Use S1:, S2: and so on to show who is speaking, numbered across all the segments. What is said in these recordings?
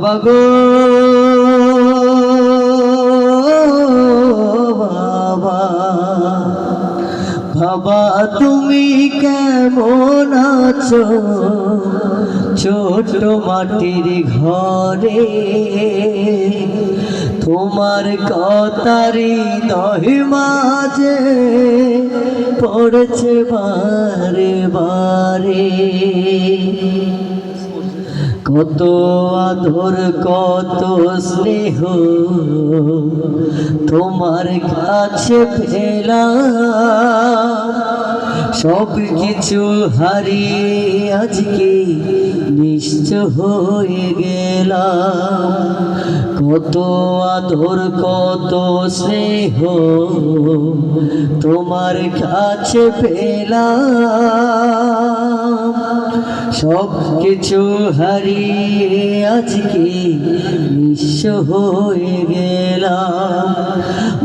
S1: বাবা গো, বাবা। বাবা, তুমি কেমন আছো? ছোট মাটির ঘরে, তোমার কতারি দহি মাঝে পড়েছে বারে বারে। কত আদর কত স্নেহ তোমার কাছে পেলাম। সব কিছু হারিয়ে আজকে নিশ্চ হয়ে গেলাম। কত আদর, কত স্নেহ তোমার কাছে পেলাম। সব কিছু হারিয়ে আজকে নিঃস্ব হয়ে গেলাম।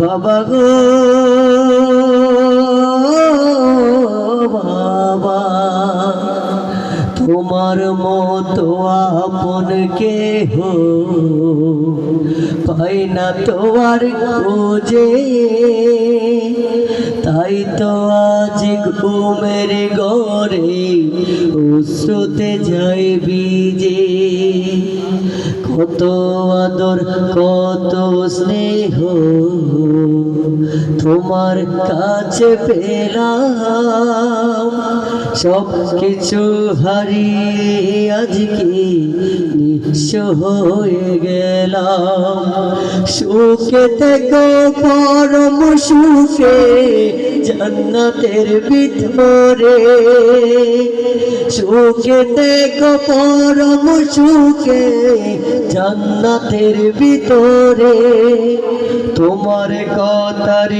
S1: বাবা গো, বাবা। তোমার মতো আপন কে হো পাই না তোমার খোঁজে। তাই তো আজ ঘুমের গড়ে অশ্রুতে যাই বিজে কত আদর কত স্নেহ। তোমার কাছে পেলাম। সব কিছু হারিয়ে আজকে নিঃস্ব হয়ে গেলাম। সুখে থেকে, পরম সুখে, জান্নাতের ভিতরে। সুখে থেকে, পরম সুখে, জান্নাতের ভিতরে। তোমার কথারি